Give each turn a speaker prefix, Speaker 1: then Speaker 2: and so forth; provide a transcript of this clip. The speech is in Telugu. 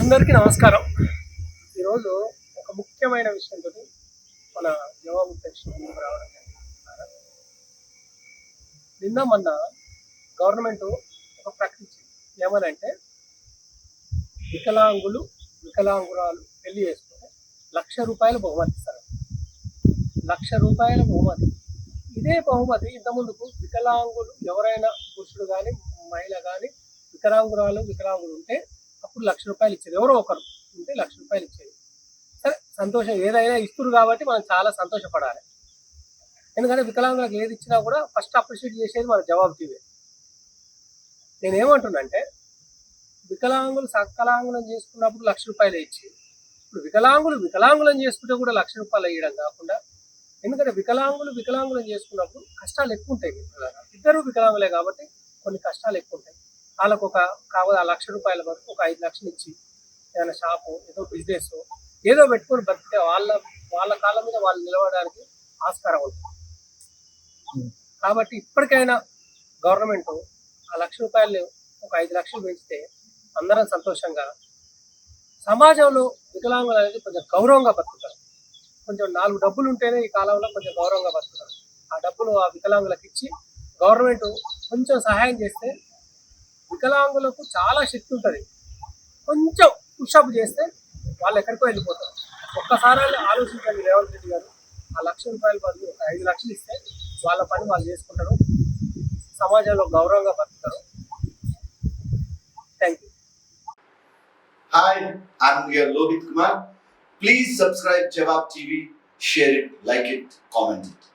Speaker 1: అందరికీ నమస్కారం. ఈరోజు ఒక ముఖ్యమైన విషయంతో మన జవాబు ముందుకు రావడం నిన్న మొన్న గవర్నమెంట్ ఒక ప్రకటించింది. ఏమనంటే వికలాంగులు వికలాంగురాలు పెళ్ళి చేసుకుంటే లక్ష రూపాయలు బహుమతి ఇస్తారు. లక్ష రూపాయల బహుమతి. ఇదే బహుమతి ఇంతకుముందుకు వికలాంగులు ఎవరైనా పురుషుడు కానీ మహిళ కానీ వికలాంగురాలు వికలాంగులు ఉంటే అప్పుడు లక్ష రూపాయలు ఇచ్చేది. ఎవరో ఒకరు ఉంటే లక్ష రూపాయలు ఇచ్చేది. సరే సంతోషం ఏదైనా ఇస్తురు కాబట్టి మనం చాలా సంతోషపడాలి. ఎందుకంటే వికలాంగులకు ఏది ఇచ్చినా కూడా ఫస్ట్ అప్రిషియేట్ చేసేది మన జవాబు తీవే నేను వికలాంగులు సకలాంగులను చేసుకున్నప్పుడు లక్ష రూపాయలు ఇచ్చి ఇప్పుడు వికలాంగులు వికలాంగులను చేసుకుంటే కూడా లక్ష రూపాయలు వేయడం కాకుండా ఎందుకంటే వికలాంగులు వికలాంగులను చేసుకున్నప్పుడు కష్టాలు ఎక్కువ ఉంటాయి ఇద్దరు వికలాంగులే కాబట్టి కొన్ని కష్టాలు ఎక్కువ ఉంటాయి. వాళ్ళకు ఒక కావాలి ఆ లక్ష రూపాయల వరకు ఒక ఐదు లక్షలు ఇచ్చి ఏదైనా షాపు ఏదో బిజినెస్ ఏదో పెట్టుకొని బతికితే వాళ్ళ వాళ్ళ కాళ్ళ మీద వాళ్ళు నిలవడానికి ఆస్కారం ఉంటుంది కాబట్టి ఇప్పటికైనా గవర్నమెంట్ ఆ లక్ష రూపాయలు ఒక ఐదు లక్షలు పెంచితే అందరం సంతోషంగా సమాజంలో వికలాంగులు అనేది కొంచెం గౌరవంగా బతుకుతారు. కొంచెం నాలుగు డబ్బులు ఉంటేనే ఈ కాలంలో కొంచెం గౌరవంగా బతుకుతారు. ఆ డబ్బులు ఆ వికలాంగులకు ఇచ్చి గవర్నమెంట్ కొంచెం సహాయం చేస్తే వికలాంగులకు చాలా శక్తి ఉంటుంది. కొంచెం పుషప్ చేస్తే వాళ్ళు ఎక్కడికో వెళ్ళిపోతారు. ఒక్కసారి ఆలోచించండి రేవంత్ రెడ్డి గారు. ఆ లక్ష రూపాయల బదులు ఒక ఐదు లక్షలు ఇస్తే వాళ్ళ పని వాళ్ళు చేసుకుంటారు. సమాజంలో గౌరవంగా బతుకుతారు. Thank you
Speaker 2: hi I'm your Lohith Kumar please subscribe Jawab TV share it like it comment it